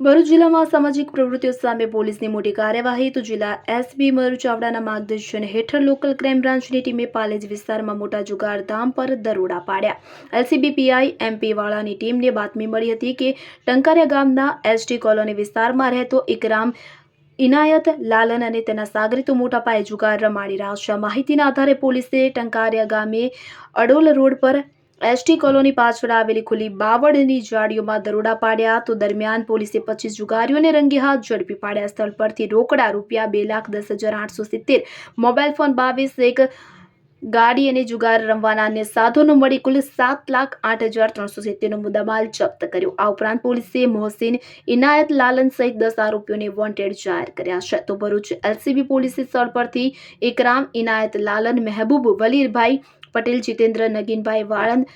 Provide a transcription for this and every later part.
ભરૂચ જિલ્લામાં સામાજિક પ્રવૃત્તિઓ સામે પોલીસની મોટી કાર્યવાહી, તો જિલ્લા એસબી મયુર ચાવડાના માર્ગદર્શન હેઠળ લોકલ ક્રાઇમ બ્રાન્ચની ટીમે પાલેજ વિસ્તારમાં મોટા જુગારધામ પર દરોડા પાડ્યા. એલસીબી પીઆઈ એમપી વાળાની ટીમને બાતમી મળી હતી કે ટંકારિયા ગામના એસટી કોલોની વિસ્તારમાં રહેતો ઇકરામ ઇનાયત લાલન અને તેના સાગરીતો મોટા પાયે જુગાર રમાડી રહ્યા છે. માહિતીના આધારે પોલીસે ટંકારિયા ગામે અડોલ રોડ પર એસટી કોલોની પાછળ આવેલી ખુલ્લી બાવળની જાળીઓમાં દરોડા પાડ્યા તો દરમિયાન પોલીસે પચીસ જુગારીઓને રંગે હાથ ઝડપી પાડ્યા. સ્થળ પરથી રોકડા રૂપિયા બે લાખ દસ હજાર આઠસો સિત્તેર, મોબાઈલ ફોન બાવીસ એક ગાડી અને જુગાર રમવાના અન્ય સાધનો મળી કુલ સાત લાખ આઠ હજાર ત્રણસો સિત્તેરનો મુદ્દામાલ જપ્ત કર્યો. આ ઉપરાંત પોલીસે મોહસિન, ઇનાયત લાલન સહિત દસ આરોપીઓને વોન્ટેડ જાહેર કર્યા છે. તો ભરૂચ એલસીબી પોલીસે સ્થળ પરથી ઇકરામ ઇનાયત લાલન, મહેબૂબ વલીરભાઈ પટેલ, જીતેન્દ્ર નગીનભાઈ વાળંદ,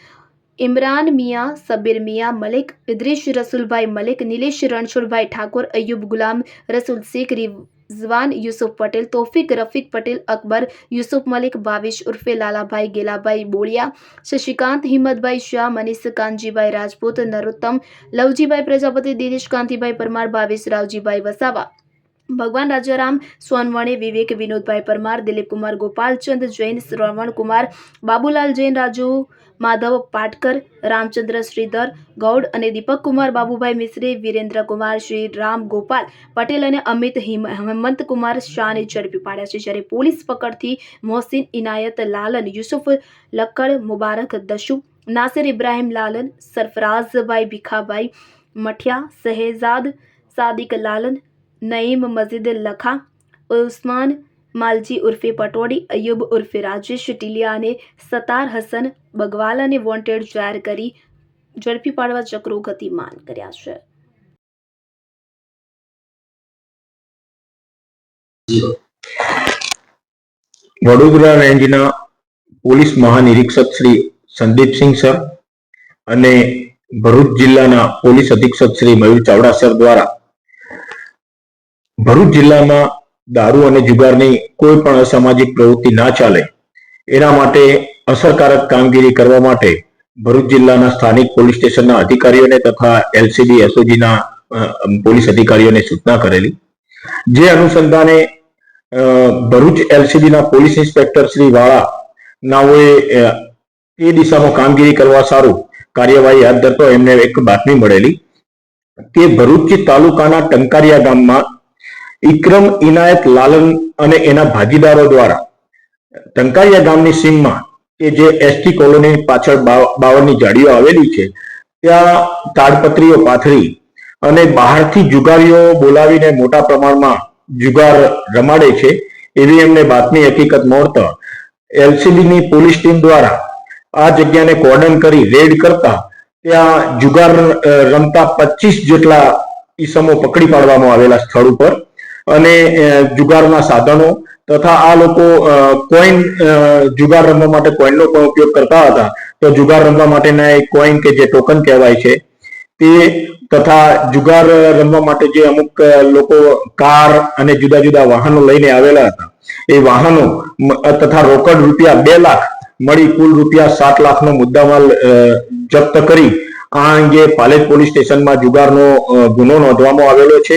ઇમરાન મિયા, સબીર મિયા મલિક, ઇદ્રીશ રસુલભાઈ મલિક, નિલેશ રણછોડભાઈ ઠાકોર, અયુબ ગુલામ, રસુલ શેખ રિઝવાન યુસુફ પટેલ, તોફિક, રફીક પટેલ, અકબર, યુસુફ મલિક, ભાવિશ ઉર્ફે, લાલાભાઈ ગેલાભાઈ બોળિયા, શશિકાંત, હિંમતભાઈ શાહ, મનીષ કાનજીભાઈ રાજપૂત, નરોત્તમ, લવજીભાઈ પ્રજાપતિ, દિનેશ કાંતિભાઈ પરમાર, ભાવેશ રાવજીભાઈ વસાવા. ભગવાન રાજારામ સોનવણે વિવેક, વિનોદભાઈ પરમાર, દિલીપકુમાર ગોપાલચંદ, જૈન શ્રવણ કુમાર બાબુલાલ જૈન, રાજુ, માધવ પાટકર, રામચંદ્ર શ્રીધર, ગૌડ અને દીપક કુમાર બાબુભાઈ મિશ્રી વિરેન્દ્ર કુમાર શ્રી રામ ગોપાલ પટેલ અને અમિત હિમ- હેમંત કુમાર શાહને ઝડપી પાડ્યા છે. જ્યારે પોલીસ પકડથી મોહસિન ઇનાયત લાલન, યુસુફ લક્કડ, મુબારક દશુ, નાસિર ઇબ્રાહિમ લાલન, સરફરાઝભાઈ ભીખાભાઈ મઠિયા શહેજાદ સાદિક લાલન નઈમ મસ્જિદ લખા ઉસ્માન માલજી ઉર્ફે પટોડી અયુબ ઉર્ફે રાજેશ ટીલિયા અને સતાર હસન બગવાલાને વોન્ટેડ જાહેર કરી ઝડપી પાડવા ચક્રો ગતિમાન કર્યા છે વડોદરા રેન્જના પોલીસ મહાનિરીક્ષક શ્રી સંદીપસિંહ સર અને ભરૂચ જિલ્લાના પોલીસ અધિક્ષક શ્રી મયુર ચાવડા સર દ્વારા ભરૂચ જિલ્લામાં દારૂ અને જુગારની કોઈ પણ અસામાજિક પ્રવૃત્તિ ના ચાલે, એના માટે અસરકારક કામગીરી કરવા માટે ભરૂચ જિલ્લાના સ્થાનિક પોલીસ સ્ટેશનના અધિકારીઓને તથા એલસીબી એસઓજીના પોલીસ અધિકારીઓને સૂચના કરેલી. જે અનુસંધાને ભરૂચ એલસીબીના પોલીસ ઇન્સ્પેક્ટર શ્રી વાળા નાઓએ એ દિશામાં કામગીરી કરવા સારું કાર્યવાહી હાથ ધરતો એમને એક બાતમી મળેલી કે ભરૂચ તાલુકાના ટંકારિયા ગામમાં ઇક્રમ, ઇનાયત, લાલન અને એના ભાગીદારો દ્વારા ટંકારિયા ગામની સીમમાં કે જે એસટી કોલોની પાછળ બાવ- બાવળની જાડીઓ આવેલી છે, ત્યાં તાડપત્રીઓ પાથરી અને બહારથી જુગારીઓ બોલાવીને મોટા પ્રમાણમાં જુગાર રમાડે છે, એવી એમને બાતમી હકીકત મળતા એલસીબીની પોલીસ ટીમ દ્વારા આ જગ્યાને કોર્ડન કરી રેડ કરતા ત્યાં જુગાર રમતા પચીસ જેટલા ઈસમો પકડી પાડવામાં આવેલા સ્થળ ઉપર અને જુગારના સાધનો તથા આ લોકો કોઈન જુગાર રમવા માટે કોઈનનો પણ ઉપયોગ કરતા હતા. તો જુગાર રમવા માટેના એક કોઈન કે જે ટોકન કહેવાય છે, તે તથા જુગાર રમવા માટે જે અમુક લોકો કાર અને જુદા જુદા વાહનો લઈને આવેલા હતા. એ વાહનો તથા રોકડ રૂપિયા બે લાખ મળી કુલ રૂપિયા સાત લાખનો મુદ્દામાલ જપ્ત કરી. આ અંગે પાલેજ પોલીસ સ્ટેશનમાં જુગારનો ગુનો નોંધવામાં આવેલો છે.